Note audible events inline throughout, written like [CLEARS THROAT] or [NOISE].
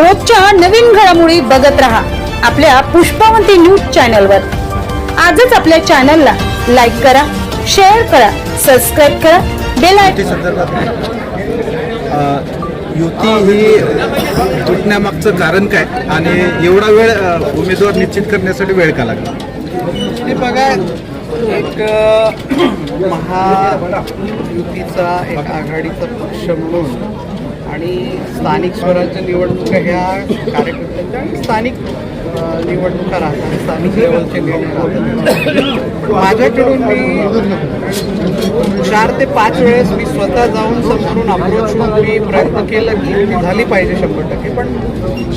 रोजच्या नवीन घडामोडी बघत रहा आपल्या पुष्पावंती न्यूज चॅनलवर. आजच आपल्या चॅनलला लाईक करा शेअर करा सबस्क्राईब करा बेल युती संदर्भात. युती ही तुटण्यामागचं कारण काय? आणि एवढा वेळ उमेदवार निश्चित करण्यासाठी वेळ का लागला? हे बघा एक [CLEARS THROAT] महायुतीचा एक आघाडीचा पक्ष म्हणून आणि स्थानिक स्वराज्य निवडणुका ह्या कार्यकर्त्यांच्या आणि स्थानिक निवडणुका राहतात. स्थानिक लेवलचे निर्णय माझ्याकडून मी चार ते पाच वेळेस मी स्वतः जाऊन समजून अप्रोच होऊन मी प्रयत्न केला की ती झाली पाहिजे शंभर टक्के. पण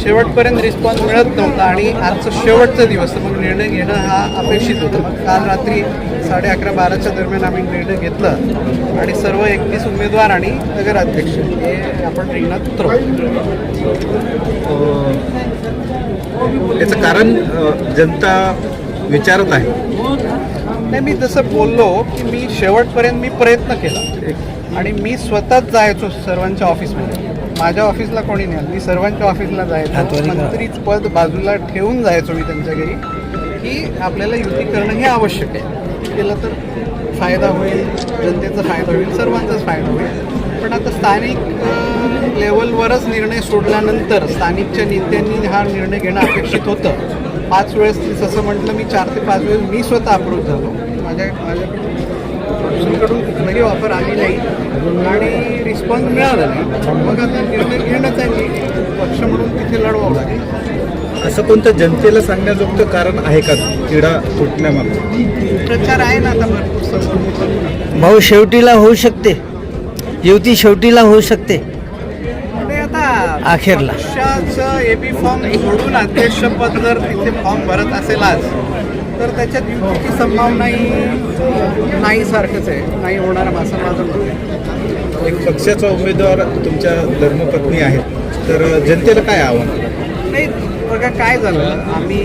शेवटपर्यंत रिस्पॉन्स मिळत नव्हता आणि आजचं शेवटचा दिवस तर मग निर्णय घेणं हा अपेक्षित होतं. काल रात्री साडे अकरा बाराच्या दरम्यान आम्ही निर्णय घेतला आणि सर्व एकतीस उमेदवार आणि नगराध्यक्ष हे आपण रिंगणात उतरवतो याचं कारण जनता विचारत आहे. नाही मी जसं बोललो की मी शेवटपर्यंत मी प्रयत्न केला आणि मी स्वतःच जायचो सर्वांच्या ऑफिसमध्ये. माझ्या ऑफिसला कोणी नाही. मी सर्वांच्या ऑफिसला जायचो. मंत्रीच पद बाजूला ठेवून जायचो मी त्यांच्या घरी की आपल्याला युती करणं हे आवश्यक आहे. केलं तर फायदा होईल जनतेचा फायदा होईल सर्वांचाच फायदा होईल. पण आता स्थानिक लेवलवरच निर्णय सोडल्यानंतर स्थानिकच्या नेत्यांनी हा निर्णय घेणं अपेक्षित होतं. पाच वेळेस जसं म्हटलं मी चार ते पाच वेळेस मी स्वतः अप्रोच झालो. माझ्या माझ्याकडून कुठलाही ऑफर आली नाही. आणि रिस्पॉन्स मिळाला नाही. मग आता निर्णय घेणंच आहे. पक्ष म्हणून तिथे लढवावं लागेल. असं कोणतं जनतेला सांगण्याजोगतं कारण आहे का क्रीडा तुटण्यामागचं प्रचार आहे ना आता भाऊ शेवटीला होऊ शकते. युती शेवटीला होऊ शकते. अखेरला. पक्षाचं ए बी फॉर्म सोडून अध्यक्षपद जर तिथे फॉर्म भरत असेल आज तर त्याच्यात युतीची संभावना ही नाही सारखंच आहे. नाही होणार असं माझं आहे. एक पक्षाचा उमेदवार तुमच्या धर्मपत्नी आहेत तर जनतेला काय आव्हान? नाही बघा काय झालं. आम्ही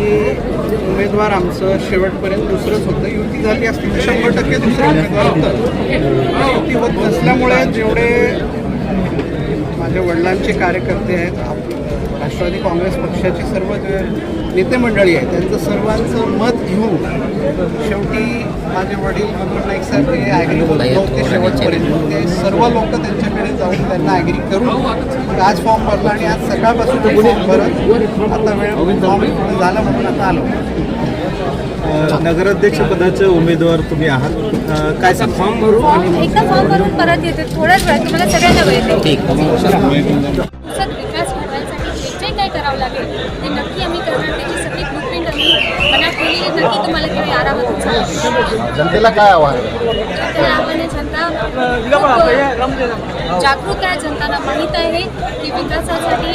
उमेदवार आमचं शेवटपर्यंत दुसरंच होतं. युती झाली असती तर शंभर टक्के दुसरं उमेदवार होतं युती होत नसल्यामुळे जेवढे माझ्या वडिलांचे कार्यकर्ते आहेत राष्ट्रवादी काँग्रेस पक्षाची सर्व जे नेते मंडळी आहेत त्यांचं सर्वांचं मत घेऊन शेवटी माझे वडील मनोहर नाईक साहेब हे ॲग्री होते शेवटपर्यंत. ते सर्व लोक त्यांच्याकडे जाऊन त्यांना ॲग्री करून आज फॉर्म भरला आणि आज सकाळपासून ते फॉर्म भरत आता वेळ फॉर्म पूर्ण झाला म्हणून आता आलो. नगराध्यक्ष पदाचे उमेदवार तुम्ही आहात. काय सांग? फॉर्म भरू फॉर्म एकदा फॉर्म भरून परत येते. थोड्याच वेळात तुम्हाला सगळ्यांना वेळ देते ते नक्की आम्ही करणार. त्याची सगळी ब्लूप्रिंट आम्ही मनात. नक्की तुम्हाला ते आरामात. जनतेला काय आव्हान? जनतेला आव्हान आहे, जनता. जागरूक आहे. जनताला माहीत आहे की विकासासाठी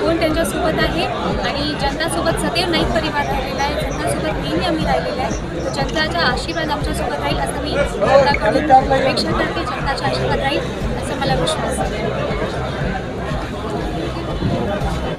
कोण त्यांच्यासोबत आहे आणि जनतासोबत सदैव नाईक परिवार राहिलेला आहे. जनतासोबत नेहमी आम्ही राहिलेला आहे. तर जनताचा आशीर्वाद आमच्यासोबत राहील असं मी जनताकडून अपेक्षा करते. जनताचा आशीर्वाद राहील असं मला विश्वास आहे.